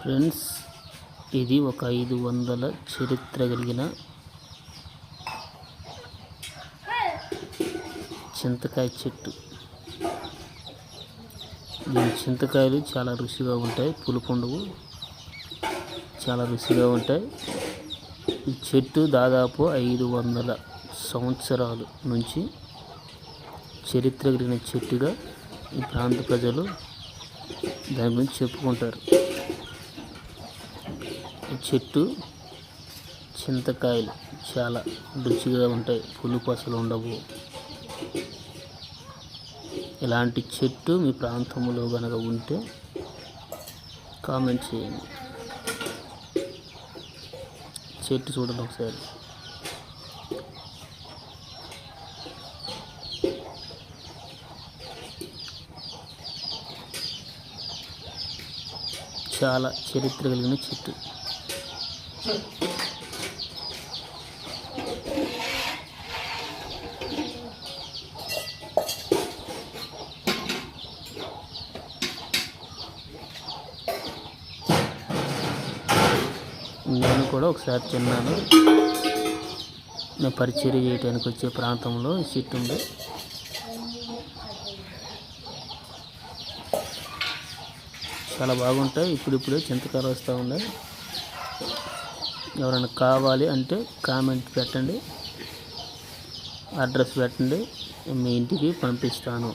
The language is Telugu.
ఫ్రెండ్స్ ఇది ఒక ఐదు వందల చరిత్ర కలిగిన చింతకాయ చెట్టు. దీని చింతకాయలు చాలా రుచిగా ఉంటాయి పులుపుండవు చాలా రుచిగా ఉంటాయి. ఈ చెట్టు దాదాపు ఐదు వందల సంవత్సరాలు నుంచి చరిత్ర కలిగిన చెట్టుగా ఈ ప్రాంత ప్రజలు దాని గురించి చెప్పుకుంటారు. చెట్టు చింతకాయలు చాలా రుచిగా ఉంటాయి. పులుపు అసలు ఉండవు. ఇలాంటి చెట్టు మీ ప్రాంతంలో కనుక ఉంటే కామెంట్ చేయండి. చెట్టు చూడండి ఒకసారి. చాలా చరిత్ర కలిగిన చెట్టు. నేను కూడా ఒకసారి తిన్నాను. నేను పరిచయం చేయడానికి వచ్చే ప్రాంతంలో ఈ చెట్టు ఉంది. చాలా బాగుంటాయి. ఇప్పుడిప్పుడే చింతకాయలు వస్తూ ఉన్నాయి. ఎవరైనా కావాలి అంటే కామెంట్ పెట్టండి. అడ్రస్ పెట్టండి. మీ ఇంటికి పంపిస్తాను.